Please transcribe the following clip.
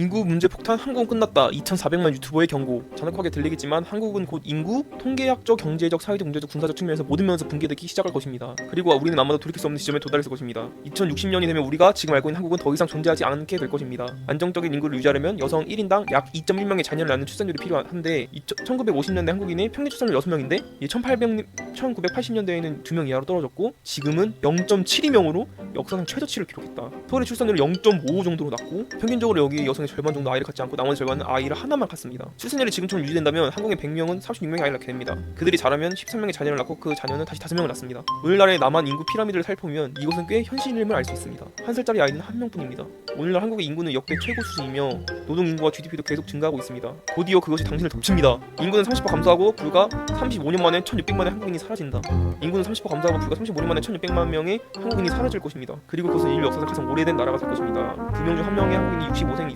인구 문제 폭탄 한국은 끝났다. 2,400만 유튜버의 경고. 잔혹하게 들리겠지만 한국은 곧 인구, 통계학적, 경제적, 사회적, 문제적, 군사적 측면에서 모든 면에서 붕괴되기 시작할 것입니다. 그리고 우리는 아마도 돌이킬 수 없는 지점에 도달했을 것입니다. 2060년이 되면 우리가 지금 알고 있는 한국은 더 이상 존재하지 않게 될 것입니다. 안정적인 인구를 유지하려면 여성 1인당 약 2.1명의 자녀를 낳는 출산율이 필요한데 1950년대 한국인의 평균 출산율 6명인데 1800, 1980년대에는 2명 이하로 떨어졌고 지금은 0.72명으로 역사상 최저치를 기록했다. 서울의 출산율은 0.55 정도로 낮고 평균적으로 여기 여성의 절반 정도 아이를 갖지 않고 나머지 절반은 아이를 하나만 갖습니다. 출산율이 지금처럼 유지된다면 한국의 100명은 36명의 아이를 낳게 됩니다. 그들이 자라면 13명의 자녀를 낳고 그 자녀는 다시 5명을 낳습니다. 오늘날의 남한 인구 피라미드를 살펴보면 이곳은 꽤 현실임을 알 수 있습니다. 한 살짜리 아이는 한 명뿐입니다. 오늘날 한국의 인구는 역대 최고 수준이며 노동 인구와 GDP도 계속 증가하고 있습니다. 곧이어 그것이 당신을 덮칩니다. 인구는 30% 감소하고 불과 35년 만에 1,600만의 한국인이 사라진다. 인구는 30% 감소하고 불과 35년 만에 1,600만 명의 한국인이 사라질 것입니다. 그리고 그것은 인류 역사상 가장 오래된 나라가 될 것입니다. 두 명 중 한 명의 한국인이 65세 이상